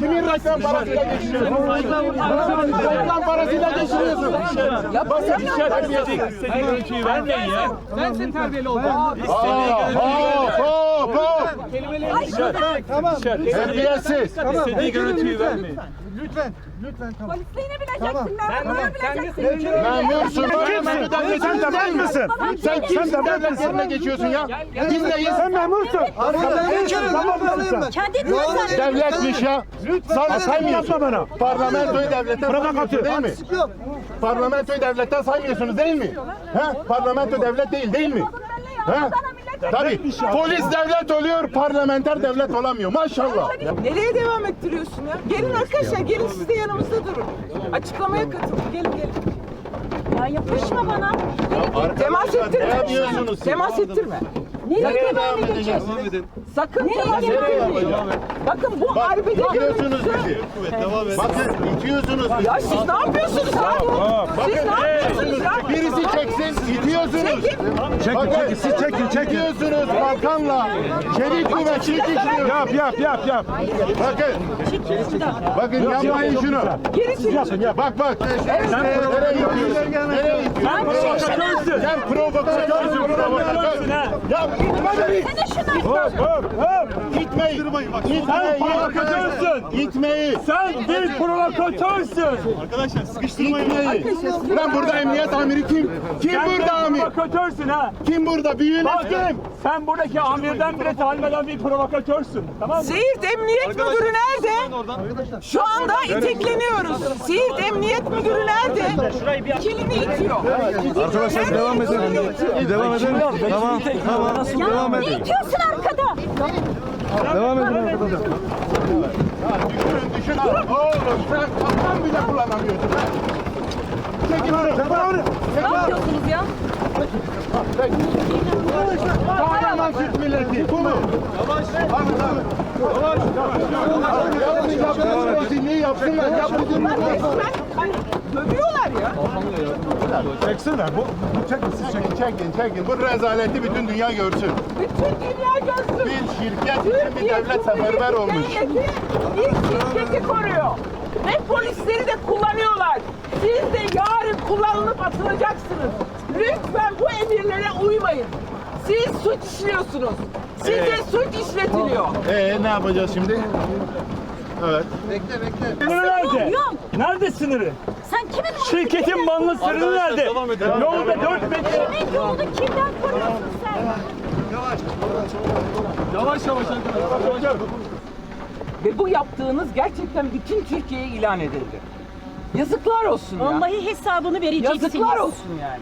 Kimin reklam parasıyla geçiniyorsun? Reklam parasıyla geçiniyorsun. Basit işe terbiyesiz. İstediği görüntüyü vermeyin ya. Ben senin terbiyeli olacağım. Aa, Hop hop hop. Terbiyesiz. İstediği görüntüyü vermeyin. Polisle inebileceksin. Sen de bileceksin. Memursun. Memur devlet Sen devlet misin? Sen kimsin devlet yerine geçiyorsun ya? Biz neyiz? Sen memursun. Tamam sen. Devletmiş ya. Sana saymıyorsun. Yapma bana. Parlamentoyu devletten saymıyorsun değil mi? Parlamentoyu devletten saymıyorsunuz değil mi? He? Parlamento devlet değil değil mi? He? Tabii. Polis devlet oluyor, parlamenter devlet olamıyor. Maşallah. Nereye devam ettiriyorsun ya? Gelin arkadaşlar, gelin siz de yanımızda durun. Açıklamaya katılın, gelin gelin. Ya yapışma bana. Temas ettirme. Temas ettirme. Nereye devam edeceğiz? Sakın temas Nereye ettirmeyin. Bakın bu Bak, arbede görüntüsü. Bakın, itiyorsunuz bizi. Ya siz ne yapıyorsunuz ya? Siz ne yapıyorsunuz ya? Birisi çeksin, itiyorsunuz. Çekin çekin siz çekin çekin. itiyorsunuz kalkanla. Çelik kuvvet, işliyor. Yap yap yap yap. Bakın. Bakın yapmayın şunu. Çekil. Yapın ya bak bak. Nereye itiyorsun? Sen provokatörsün provokatör. Ya itme beni. Hop hop hop. İtmeyin. İtmeyin. provokatörsün. İtmeyin. Sen bir provokatörsün. İtmeyin. Lan burada emniyet amiri kim? Kim Sen burada amir? provokatörsün ha. Kim burada? Büyüğünüz kim? sen buradaki amirden bile talim eden bir provokatörsün. Tamam mı? Siirt Emniyet Müdürü nerede? Şu anda itekleniyoruz. Siirt Emniyet Müdürü nerede? Kilini itiyor. Arkadaşlar devam edelim. Devam edelim. Tamam tamam. Devam edin. İtiyorsun arkada? Devam edin arkadaşlar. Düşün ha. Oğlum sen kaptan bile kullanamıyorsun. Çekil onu. Ne yapıyorsunuz ya? Kahraman Türk milleti. Bu mu? Yavaş. Yavaş. Dövüyorlar ya. Çeksinler. Bu, bu çekin siz çekin. Çekin çekin. Bu rezaleti bütün dünya görsün. Bütün dünya görsün. Bir şirket bir devlet seferber olmuş. İlk şirketi koruyor. Ve polisleri de kullanıyorlar. Siz de yarın kullanılıp atılacaksınız. Lütfen bu emirlere uymayın. Siz suç işliyorsunuz. Size suç işletiliyor. Ee ne yapacağız şimdi? Evet. Sınırı nerede? Yok. Nerede sınırı? Sen kimin Şirketin malının sınırı nerede? Yolda 4 metre. Kimin yolunu kimden koruyorsun sen? Ve bu yaptığınız gerçekten bütün Türkiye'ye ilan edildi. Yazıklar olsun ya. Vallahi hesabını vereceksiniz. Yazıklar olsun yani.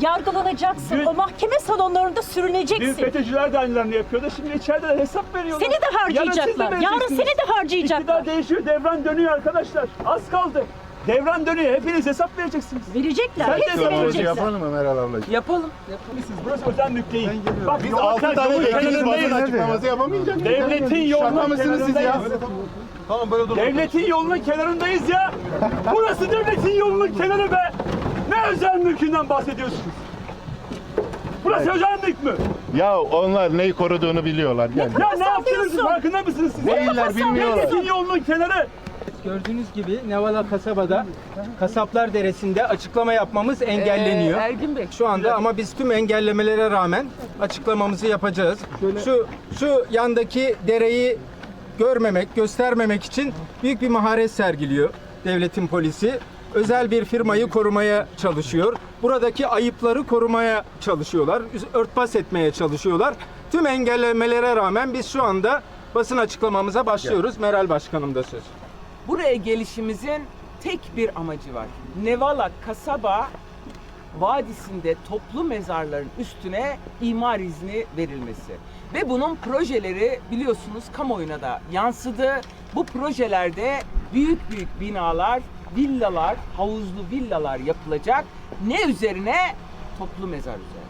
Yargılanacaksın. Dün- o mahkeme salonlarında Dün sürüneceksin. FETÖ'cüler de aynılarını yapıyordu. Şimdi içeride de hesap veriyorlar. Seni de harcayacaklar. Yarın, siz seni de harcayacaklar. İktidar değişiyor, devran dönüyor arkadaşlar. Az kaldı. Devran dönüyor. Hepiniz hesap vereceksiniz. Verecekler. Sen de Hepsi söyle, verecekler. Yapalım mı Meral ablacığım? Yapalım. Burası özel mülk değil. Bak Biz yol- 6 tane yolun vekiliz basın kenarındayız. açıklaması yapamayacak mıyız? Devletin yolunun Şaka mısınız siz ya? kenarındayız. Devletin yolunun kenarındayız ya. Burası devletin yolunun kenarı be. Ne özel mülkünden bahsediyorsunuz? Burası özel mülk mü? Ya onlar neyi koruduğunu biliyorlar. Yani. Ya ne sallıyorsun? farkında mısınız siz? Değiller bilmiyorlar. Devletin yolunun kenarı. Gördüğünüz gibi Nevala kasabada Kasaplar Deresi'nde açıklama yapmamız engelleniyor. Ee, Ergin Bey. Şu anda ama biz tüm engellemelere rağmen açıklamamızı yapacağız. Şu şu yandaki dereyi görmemek, göstermemek için büyük bir maharet sergiliyor devletin polisi. Özel bir firmayı korumaya çalışıyor. Buradaki ayıpları korumaya çalışıyorlar. Örtbas etmeye çalışıyorlar. Tüm engellemelere rağmen biz şu anda basın açıklamamıza başlıyoruz. Meral Başkanım da söz. Buraya gelişimizin tek bir amacı var. Nevala kasaba vadisinde toplu mezarların üstüne imar izni verilmesi. Ve bunun projeleri biliyorsunuz kamuoyuna da yansıdı. Bu projelerde büyük büyük binalar, villalar, havuzlu villalar yapılacak. Ne üzerine? Toplu mezar üzerine.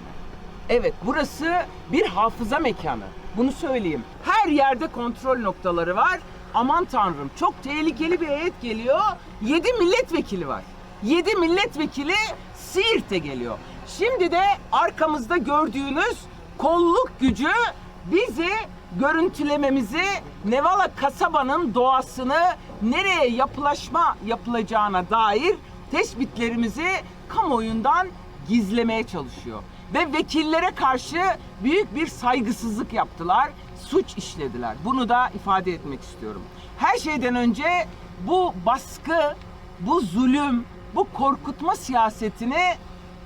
Evet burası bir hafıza mekanı. Bunu söyleyeyim. Her yerde kontrol noktaları var. Aman tanrım çok tehlikeli bir heyet geliyor. 7 milletvekili var. 7 milletvekili Siirt'e geliyor. Şimdi de arkamızda gördüğünüz kolluk gücü bizi görüntülememizi Nevala kasabanın doğasını nereye yapılaşma yapılacağına dair tespitlerimizi kamuoyundan gizlemeye çalışıyor. Ve vekillere karşı büyük bir saygısızlık yaptılar, suç işlediler. Bunu da ifade etmek istiyorum. Her şeyden önce bu baskı, bu zulüm, bu korkutma siyasetini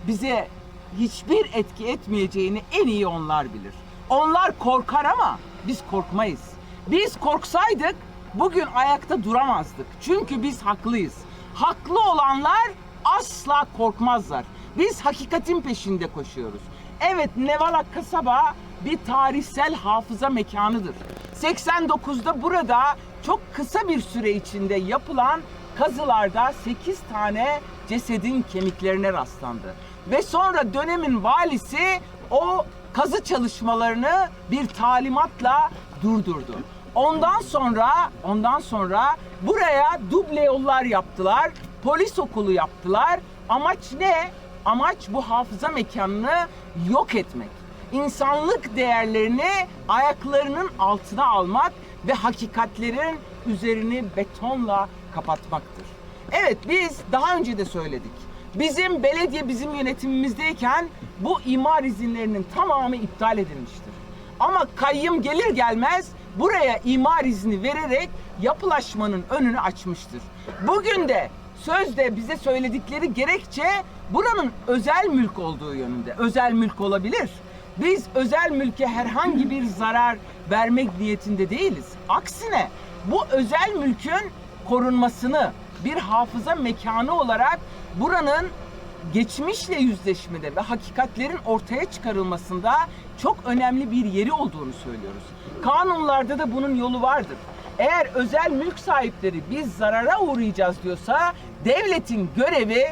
bize hiçbir etki etmeyeceğini en iyi onlar bilir. Onlar korkar ama biz korkmayız. Biz korksaydık bugün ayakta duramazdık. Çünkü biz haklıyız. Haklı olanlar asla korkmazlar. Biz hakikatin peşinde koşuyoruz. Evet Nevala kasaba bir tarihsel hafıza mekanıdır. 89'da burada çok kısa bir süre içinde yapılan kazılarda 8 tane cesedin kemiklerine rastlandı. Ve sonra dönemin valisi o kazı çalışmalarını bir talimatla durdurdu. Ondan sonra ondan sonra buraya duble yollar yaptılar. Polis okulu yaptılar. Amaç ne? Amaç bu hafıza mekanını yok etmek. İnsanlık değerlerini ayaklarının altına almak ve hakikatlerin üzerini betonla kapatmaktır. Evet biz daha önce de söyledik. Bizim belediye bizim yönetimimizdeyken bu imar izinlerinin tamamı iptal edilmiştir. Ama kayyım gelir gelmez buraya imar izni vererek yapılaşmanın önünü açmıştır. Bugün de sözde bize söyledikleri gerekçe buranın özel mülk olduğu yönünde. Özel mülk olabilir. Biz özel mülke herhangi bir zarar vermek niyetinde değiliz. Aksine bu özel mülkün korunmasını bir hafıza mekanı olarak buranın geçmişle yüzleşmede ve hakikatlerin ortaya çıkarılmasında çok önemli bir yeri olduğunu söylüyoruz. Kanunlarda da bunun yolu vardır. Eğer özel mülk sahipleri biz zarara uğrayacağız diyorsa devletin görevi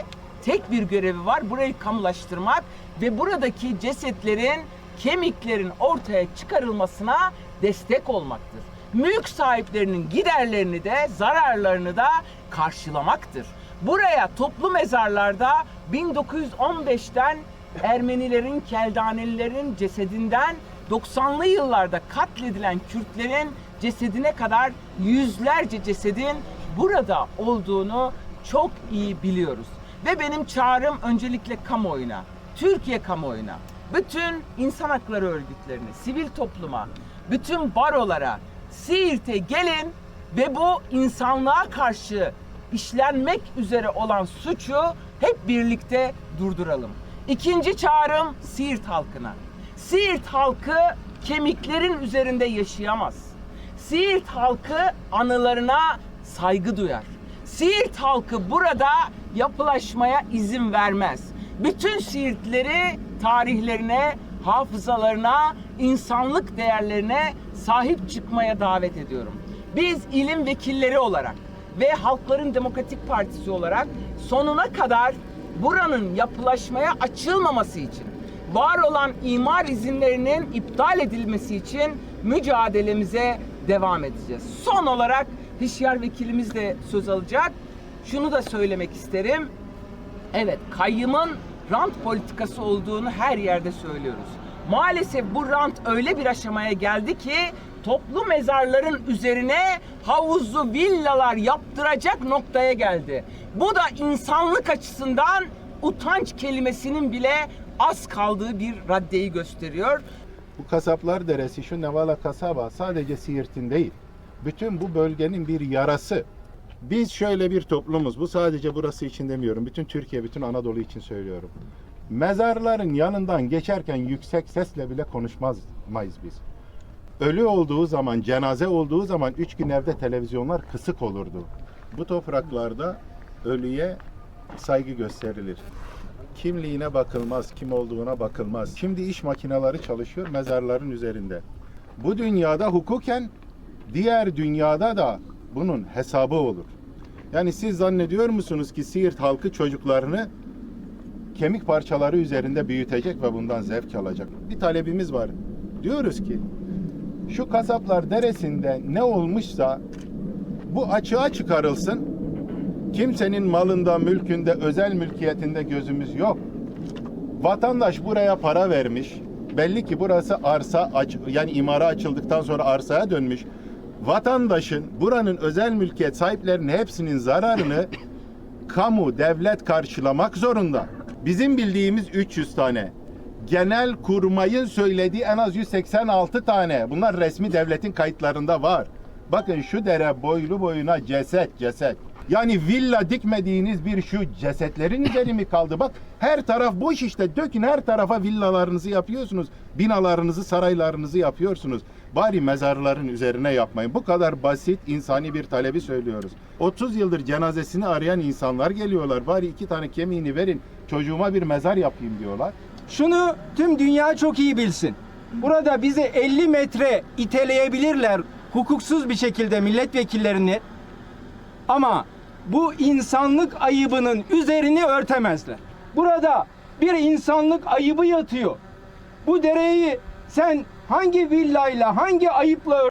tek bir görevi var. Burayı kamulaştırmak ve buradaki cesetlerin, kemiklerin ortaya çıkarılmasına destek olmaktır. Mülk sahiplerinin giderlerini de zararlarını da karşılamaktır. Buraya toplu mezarlarda 1915'ten Ermenilerin, Keldanelilerin cesedinden 90'lı yıllarda katledilen Kürtlerin cesedine kadar yüzlerce cesedin burada olduğunu çok iyi biliyoruz. Ve benim çağrım öncelikle kamuoyuna, Türkiye kamuoyuna, bütün insan hakları örgütlerine, sivil topluma, bütün barolara, Siirt'e gelin ve bu insanlığa karşı işlenmek üzere olan suçu hep birlikte durduralım. İkinci çağrım Siirt halkına. Siirt halkı kemiklerin üzerinde yaşayamaz. Siirt halkı anılarına saygı duyar. Siirt halkı burada yapılaşmaya izin vermez. Bütün Siirtleri tarihlerine, hafızalarına, insanlık değerlerine sahip çıkmaya davet ediyorum. Biz ilim vekilleri olarak ve Halkların Demokratik Partisi olarak sonuna kadar buranın yapılaşmaya açılmaması için var olan imar izinlerinin iptal edilmesi için mücadelemize devam edeceğiz. Son olarak Hişyar vekilimiz de söz alacak. Şunu da söylemek isterim. Evet, kayyımın rant politikası olduğunu her yerde söylüyoruz. Maalesef bu rant öyle bir aşamaya geldi ki toplu mezarların üzerine havuzlu villalar yaptıracak noktaya geldi. Bu da insanlık açısından utanç kelimesinin bile az kaldığı bir raddeyi gösteriyor. Bu Kasaplar Deresi, şu Nevala kasaba sadece Siirt'in değil. Bütün bu bölgenin bir yarası. Biz şöyle bir toplumuz. Bu sadece burası için demiyorum. Bütün Türkiye, bütün Anadolu için söylüyorum. Mezarların yanından geçerken yüksek sesle bile konuşmayız biz. Ölü olduğu zaman, cenaze olduğu zaman üç gün evde televizyonlar kısık olurdu. Bu topraklarda ölüye saygı gösterilir. Kimliğine bakılmaz, kim olduğuna bakılmaz. Şimdi iş makineleri çalışıyor mezarların üzerinde. Bu dünyada hukuken diğer dünyada da bunun hesabı olur. Yani siz zannediyor musunuz ki Siirt halkı çocuklarını kemik parçaları üzerinde büyütecek ve bundan zevk alacak? Bir talebimiz var. Diyoruz ki şu kasaplar deresinde ne olmuşsa bu açığa çıkarılsın. Kimsenin malında, mülkünde, özel mülkiyetinde gözümüz yok. Vatandaş buraya para vermiş. belli ki burası arsa aç, yani imara açıldıktan sonra arsaya dönmüş. Vatandaşın buranın özel mülkiyet sahiplerinin hepsinin zararını kamu, devlet karşılamak zorunda. Bizim bildiğimiz 300 tane. Genel kurmayın söylediği en az 186 tane. Bunlar resmi devletin kayıtlarında var. Bakın şu dere boylu boyuna ceset ceset. Yani villa dikmediğiniz bir şu cesetlerin üzeri mi kaldı? Bak her taraf boş işte. Dökün her tarafa villalarınızı yapıyorsunuz. Binalarınızı, saraylarınızı yapıyorsunuz. Bari mezarların üzerine yapmayın. Bu kadar basit insani bir talebi söylüyoruz. 30 yıldır cenazesini arayan insanlar geliyorlar. Bari iki tane kemiğini verin. Çocuğuma bir mezar yapayım diyorlar. Şunu tüm dünya çok iyi bilsin. Burada bizi 50 metre iteleyebilirler hukuksuz bir şekilde milletvekillerini ama bu insanlık ayıbının üzerini örtemezler. Burada bir insanlık ayıbı yatıyor. Bu dereyi sen hangi villayla, hangi ayıpla